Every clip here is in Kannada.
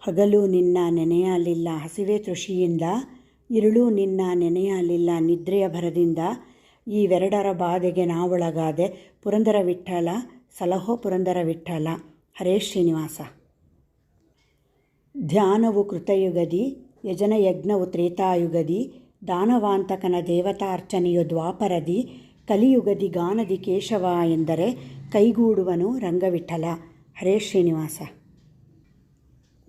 ಹಗಲು ನಿನ್ನ ನೆನೆಯಲಿಲ್ಲ. ಹಸಿವೆ ತೃಷಿಯಿಂದ ಇರುಳು ನಿನ್ನ ನೆನೆಯಲಿಲ್ಲ. ನಿದ್ರೆಯ ಭರದಿಂದ ಈವೆರಡರ ಬಾಧೆಗೆ ನಾವೊಳಗಾದೆ ಪುರಂದರ ವಿಠ್ಠಲ, ಸಲಹೋ ಪುರಂದರ ವಿಠ್ಠಲ. ಹರೇ ಶ್ರೀನಿವಾಸ. ಧ್ಯಾನವು ಕೃತಯುಗದಿ, ಯಜನಯಜ್ಞವು ತ್ರೇತಾಯುಗದಿ, ದಾನವಾಂತಕನ ದೇವತಾರ್ಚನೆಯು ದ್ವಾಪರದಿ, ಕಲಿಯುಗದಿ ಗಾನದಿ ಕೇಶವ ಎಂದರೆ ಕೈಗೂಡುವನು ರಂಗವಿಠಲ. ಹರೇ ಶ್ರೀನಿವಾಸ.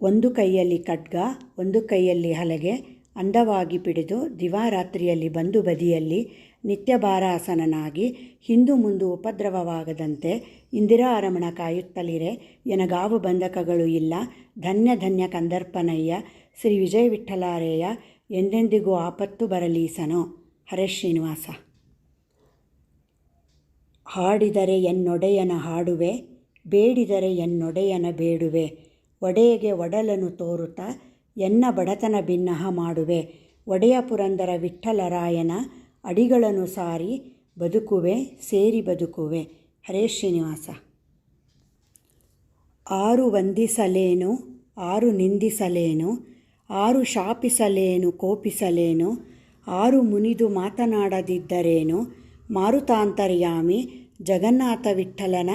ಒಂದು ಕೈಯಲ್ಲಿ ಖಡ್ಗ, ಒಂದು ಕೈಯಲ್ಲಿ ಹಲಗೆ ಅಂದವಾಗಿ ಪಿಡಿದು ದಿವಾರಾತ್ರಿಯಲ್ಲಿ ಬಂದು ಬದಿಯಲ್ಲಿ ನಿತ್ಯಭಾರಾಸನನಾಗಿ ಹಿಂದು ಮುಂದು ಉಪದ್ರವವಾಗದಂತೆ ಇಂದಿರಾ ಅರಮಣ ಕಾಯುತ್ತಲಿರೆ. ಎನಗಾವು ಬಂಧಕಗಳು ಇಲ್ಲ. ಧನ್ಯ ಧನ್ಯ ಕಂದರ್ಪನಯ್ಯ, ಶ್ರೀ ವಿಜಯ ವಿಠಲಾರೇಯ ಎಂದೆಂದಿಗೂ ಆಪತ್ತು ಬರಲೀಸನೋ. ಹರೇ ಶ್ರೀನಿವಾಸ. ಹಾಡಿದರೆ ಎನ್ನೊಡೆಯನ ಹಾಡುವೆ, ಬೇಡಿದರೆ ಎನ್ನೊಡೆಯನ ಬೇಡುವೆ. ಒಡೆಯಗೆ ಒಡಲನು ತೋರುತ್ತ, ಎನ್ನ ಬಡತನ ಭಿನ್ನಹ ಮಾಡುವೆ. ಒಡೆಯ ಪುರಂದರ ವಿಠ್ಠಲರಾಯನ ಅಡಿಗಳನ್ನು ಸಾರಿ ಬದುಕುವೆ, ಸೇರಿ ಬದುಕುವೆ. ಹರೇ ಶ್ರೀನಿವಾಸ. ಆರು ವಂದಿಸಲೇನು, ಆರು ನಿಂದಿಸಲೇನು, ಆರು ಶಾಪಿಸಲೇನು, ಕೋಪಿಸಲೇನು, ಆರು ಮುನಿದು ಮಾತನಾಡದಿದ್ದರೇನು, ಮಾರುತಾಂತರ್ಯಾಮಿ ಜಗನ್ನಾಥ ವಿಠ್ಠಲನ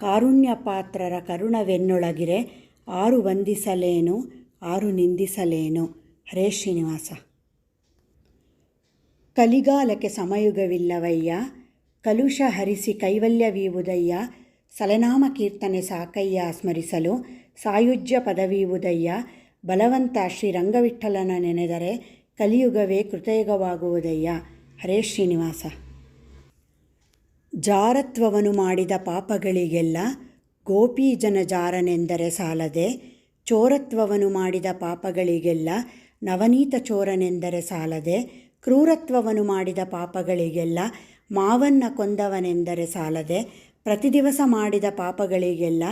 ಕಾರುಣ್ಯ ಪಾತ್ರರ ಕರುಣವೆನ್ನೊಳಗಿರೆ ಆರು ವಂದಿಸಲೇನು, ಆರು ನಿಂದಿಸಲೇನು? ಹರೇ ಶ್ರೀನಿವಾಸ. ಕಲಿಗಾಲಕ್ಕೆ ಸಮಯುಗವಿಲ್ಲವಯ್ಯ, ಕಲುಷ ಹರಿಸಿ ಕೈವಲ್ಯವೀವುದಯ್ಯ ಸಲನಾಮ ಕೀರ್ತನೆ ಸಾಕಯ್ಯ ಸ್ಮರಿಸಲು ಸಾಯುಜ್ಯ ಪದವೀವುದಯ್ಯ, ಬಲವಂತ ಶ್ರೀರಂಗವಿಠಲನ ನೆನೆದರೆ ಕಲಿಯುಗವೇ ಕೃತಯುಗವಾಗುವುದಯ್ಯ. ಹರೇ ಶ್ರೀನಿವಾಸ. ಜಾರತ್ವವನ್ನು ಮಾಡಿದ ಪಾಪಗಳಿಗೆಲ್ಲ ಗೋಪೀಜನ ಜನಜಾರನೆಂದರೆ ಸಾಲದೆ ಚೋರತ್ವವನು ಮಾಡಿದ ಪಾಪಗಳಿಗೆಲ್ಲ ನವನೀತ ಚೋರನೆಂದರೆ ಸಾಲದೆ ಕ್ರೂರತ್ವವನು ಮಾಡಿದ ಪಾಪಗಳಿಗೆಲ್ಲ ಮಾವನ್ನ ಕೊಂದವನೆಂದರೆ ಸಾಲದೆ ಪ್ರತಿ ದಿವಸ ಮಾಡಿದ ಪಾಪಗಳಿಗೆಲ್ಲ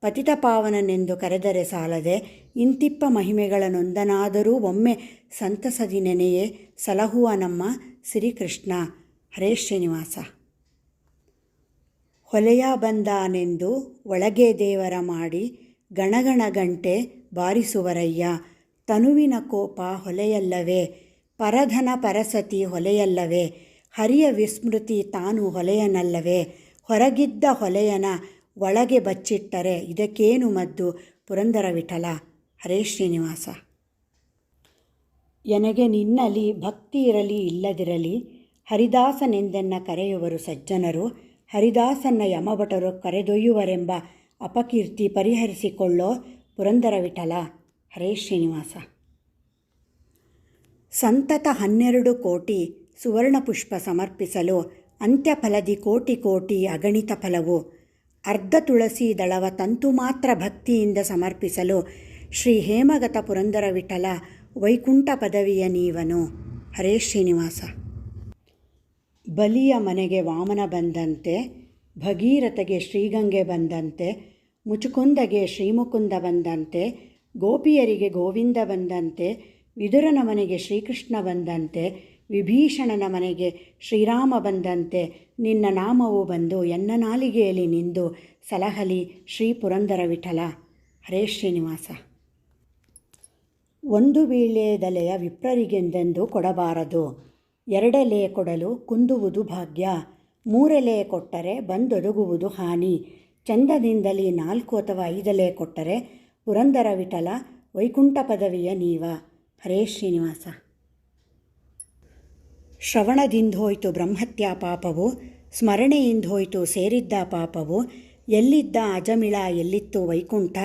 ಪತಿತ ಪಾವನನೆಂದು ಕರೆದರೆ ಸಾಲದೆ, ಇಂತಿಪ್ಪ ಮಹಿಮೆಗಳ ನೊಂದನಾದರೂ ಒಮ್ಮೆ ಸಂತಸದಿ ನೆನೆಯೇ ಸಲಹುವ ನಮ್ಮ ಶ್ರೀಕೃಷ್ಣ. ಹರೇ ಶ್ರೀನಿವಾಸ. ಹೊಲೆಯ ಬಂದಾನೆಂದು ಒಳಗೆ ದೇವರ ಮಾಡಿ ಗಣಗಣ ಗಂಟೆ ಬಾರಿಸುವರಯ್ಯ. ತನುವಿನ ಕೋಪ ಹೊಲೆಯಲ್ಲವೇ? ಪರಧನ ಪರಸತಿ ಹೊಲೆಯಲ್ಲವೇ? ಹರಿಯ ವಿಸ್ಮೃತಿ ತಾನು ಹೊಲೆಯನಲ್ಲವೇ? ಹೊರಗಿದ್ದ ಹೊಲೆಯನ ಒಳಗೆ ಬಚ್ಚಿಟ್ಟರೆ ಇದಕ್ಕೇನು ಮದ್ದು? ಪುರಂದರ ವಿಠಲ. ಹರೇ ಶ್ರೀನಿವಾಸ. ಎನಗೆ ನಿನ್ನಲಿ ಭಕ್ತಿ ಇರಲಿ ಇಲ್ಲದಿರಲಿ ಹರಿದಾಸನೆಂದೆನ್ನ ಕರೆಯುವರು ಸಜ್ಜನರು. ಹರಿದಾಸನ್ನ ಯಮಭಟರು ಕರೆದೊಯ್ಯುವರೆಂಬ ಅಪಕೀರ್ತಿ ಪರಿಹರಿಸಿಕೊಳ್ಳೋ ಪುರಂದರ ವಿಠಲ ಹರೇ ಶ್ರೀನಿವಾಸ. ಸಂತತ ಹನ್ನೆರಡು ಕೋಟಿ ಸುವರ್ಣ ಪುಷ್ಪ ಸಮರ್ಪಿಸಲು ಅಂತ್ಯಫಲದಿ ಕೋಟಿ ಕೋಟಿ ಅಗಣಿತ ಫಲವು. ಅರ್ಧ ತುಳಸಿ ದಳವ ತಂತು ಮಾತ್ರ ಭಕ್ತಿಯಿಂದ ಸಮರ್ಪಿಸಲು ಶ್ರೀ ಹೇಮಗತ ಪುರಂದರ ವಿಠಲ ವೈಕುಂಠ ಪದವಿಯ ನೀವನು. ಹರೇ ಶ್ರೀನಿವಾಸ. ಬಲಿಯ ಮನೆಗೆ ವಾಮನ ಬಂದಂತೆ, ಭಗೀರಥಗೆ ಶ್ರೀಗಂಗೆ ಬಂದಂತೆ, ಮುಚುಕುಂದಗೆ ಶ್ರೀಮುಕುಂದ ಬಂದಂತೆ, ಗೋಪಿಯರಿಗೆ ಗೋವಿಂದ ಬಂದಂತೆ, ವಿದುರನ ಮನೆಗೆ ಶ್ರೀಕೃಷ್ಣ ಬಂದಂತೆ, ವಿಭೀಷಣನ ಮನೆಗೆ ಶ್ರೀರಾಮ ಬಂದಂತೆ, ನಿನ್ನ ನಾಮವು ಬಂದು ಎನ್ನ ನಾಲಿಗೆಯಲ್ಲಿ ನಿಂದು ಸಲಹಲಿ ಶ್ರೀ ಪುರಂದರ ವಿಠಲ. ಹರೇ ಶ್ರೀನಿವಾಸ. ಒಂದು ವೀಳ್ಯದಲೆಯ ವಿಪ್ರರಿಗೆಂದೆಂದು ಕೊಡಬಾರದು. ಎರಡೆಲೆ ಕೊಡಲು ಕುಂದುವುದು ಭಾಗ್ಯ, ಮೂರೆಲೆ ಕೊಟ್ಟರೆ ಬಂದೊದಗುವುದು ಹಾನಿ, ಚಂದದಿಂದಲೇ ನಾಲ್ಕು ಅಥವಾ ಐದೆಲೆ ಕೊಟ್ಟರೆ ಪುರಂದರ ವಿಠಲ ವೈಕುಂಠ ಪದವಿಯ ನೀವ. ಹರೇ ಶ್ರೀನಿವಾಸ. ಶ್ರವಣದಿಂದೋಯ್ತು ಬ್ರಹ್ಮತ್ಯ ಪಾಪವು, ಸ್ಮರಣೆಯಿಂದೋಯ್ತು ಸೇರಿದ್ದ ಪಾಪವು, ಎಲ್ಲಿದ್ದ ಅಜಮಿಳ, ಎಲ್ಲಿತ್ತು ವೈಕುಂಠ,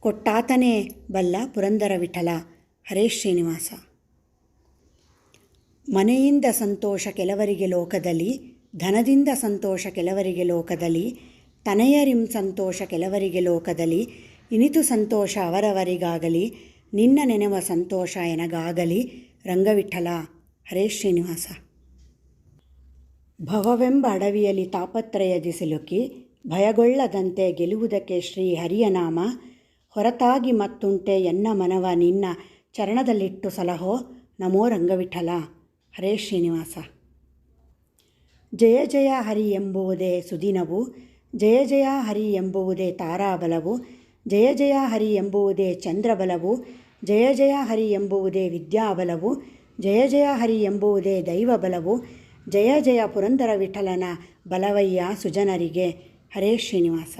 ಕೊಟ್ಟಾತನೇ ಬಲ್ಲ ಪುರಂದರ ವಿಠಲ ಹರೇ ಶ್ರೀನಿವಾಸ. ಮನೆಯಿಂದ ಸಂತೋಷ ಕೆಲವರಿಗೆ ಲೋಕದಲ್ಲಿ, ಧನದಿಂದ ಸಂತೋಷ ಕೆಲವರಿಗೆ ಲೋಕದಲ್ಲಿ, ತನೆಯರಿಂ ಸಂತೋಷ ಕೆಲವರಿಗೆ ಲೋಕದಲ್ಲಿ, ಇನಿತು ಸಂತೋಷ ಅವರವರಿಗಾಗಲಿ, ನಿನ್ನ ನೆನೆವ ಸಂತೋಷ ಎನಗಾಗಲಿ, ರಂಗವಿಠಲ, ಹರೇ ಶ್ರೀನಿವಾಸ. ಭವವೆಂಬ ಅಡವಿಯಲ್ಲಿ ತಾಪತ್ರಯದಿ ಸಿಲುಕಿ ಭಯಗೊಳ್ಳದಂತೆ ಗೆಲುವುದಕ್ಕೆ ಶ್ರೀ ಹರಿಯ ನಾಮ ಹೊರತಾಗಿ ಮತ್ತುಂಟೆ ಎನ್ನ ಮನವ ನಿನ್ನ ಚರಣದಲ್ಲಿಟ್ಟು ಸಲಹೋ, ನಮೋ ರಂಗವಿಠಲ. ಹರೇ ಶ್ರೀನಿವಾಸ. ಜಯ ಜಯ ಹರಿ ಎಂಬುವುದೇ ಸುದಿನವು, ಜಯ ಜಯ ಹರಿ ಎಂಬುವುದೇ ತಾರಾಬಲವು, ಜಯ ಜಯ ಹರಿ ಎಂಬುವುದೇ ಚಂದ್ರಬಲವು, ಜಯ ಜಯ ಹರಿ ಎಂಬುವುದೇ ವಿದ್ಯಾಬಲವು, ಜಯ ಜಯ ಹರಿ ಎಂಬುವುದೇ ದೈವಬಲವು, ಜಯ ಜಯ ಪುರಂದರ ವಿಠಲನ ಬಲವಯ್ಯ ಸುಜನರಿಗೆ. ಹರೇ ಶ್ರೀನಿವಾಸ.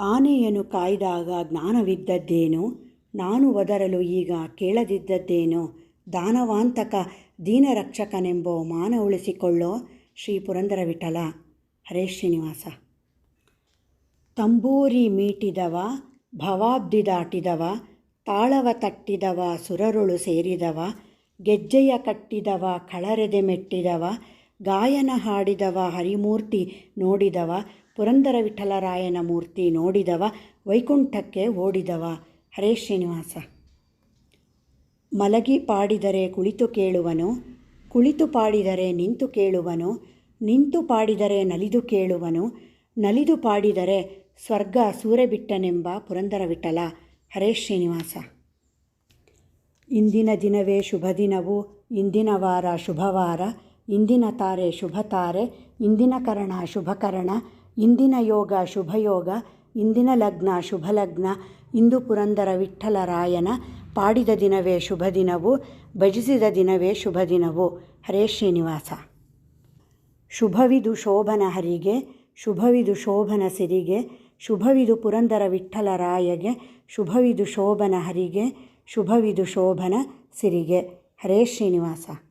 ಆನೆಯನ್ನು ಕಾಯ್ದಾಗ ಜ್ಞಾನವಿದ್ದದ್ದೇನು? ನಾನು ಒದರಲು ಈಗ ಕೇಳದಿದ್ದದ್ದೇನು? ದಾನವಾಂತಕ ದೀನರಕ್ಷಕನೆಂಬೋ ಮಾನ ಉಳಿಸಿಕೊಳ್ಳೋ ಶ್ರೀ ಪುರಂದರ ವಿಠಲ. ಹರೇ ಶ್ರೀನಿವಾಸ. ತಂಬೂರಿ ಮೀಟಿದವ, ಭವಾಬ್ದಿ ದಾಟಿದವ, ತಾಳವ ತಟ್ಟಿದವ, ಸುರರುಳು ಸೇರಿದವ, ಗೆಜ್ಜೆಯ ಕಟ್ಟಿದವ, ಕಳರೆದೆ ಮೆಟ್ಟಿದವ, ಗಾಯನ ಹಾಡಿದವ, ಹರಿಮೂರ್ತಿ ನೋಡಿದವ, ಪುರಂದರ ವಿಠಲರಾಯನ ಮೂರ್ತಿ ನೋಡಿದವ, ವೈಕುಂಠಕ್ಕೆ ಓಡಿದವ. ಹರೇ ಶ್ರೀನಿವಾಸ. ಮಲಗಿ ಪಾಡಿದರೆ ಕುಳಿತು ಕೇಳುವನು, ಕುಳಿತು ಪಾಡಿದರೆ ನಿಂತು ಕೇಳುವನು, ನಿಂತು ಪಾಡಿದರೆ ನಲಿದು ಕೇಳುವನು, ನಲಿದು ಪಾಡಿದರೆ ಸ್ವರ್ಗ ಸೂರೆಬಿಟ್ಟನೆಂಬ ಪುರಂದರ ವಿಠಲ ಹರೇ ಶ್ರೀನಿವಾಸ. ಇಂದಿನ ದಿನವೇ ಶುಭ ದಿನವು, ಇಂದಿನ ವಾರ ಶುಭವಾರ, ಇಂದಿನ ತಾರೆ ಶುಭ ತಾರೆ ಇಂದಿನ ಕರಣ ಶುಭಕರಣ, ಇಂದಿನ ಯೋಗ ಶುಭಯೋಗ, ಇಂದಿನ ಲಗ್ನ ಶುಭ ಲಗ್ನ ಇಂದು ಪುರಂದರ ವಿಠ್ಠಲರಾಯನ ಪಾಡಿದ ದಿನವೇ ಶುಭ ದಿನವು, ಭಜಿಸಿದ ದಿನವೇ ಶುಭ ದಿನವು. ಹರೇ ಶ್ರೀನಿವಾಸ. ಶುಭವಿದು ಶೋಭನ ಹರಿಗೆ, ಶುಭವಿದು ಶೋಭನ ಸಿರಿಗೆ, ಶುಭವಿದು ಪುರಂದರ ವಿಠ್ಠಲರಾಯಗೆ ಶುಭವಿದು ಶೋಭನ ಹರಿಗೆ, ಶುಭವಿದು ಶೋಭನ ಸಿರಿಗೆ. ಹರೇ ಶ್ರೀನಿವಾಸ.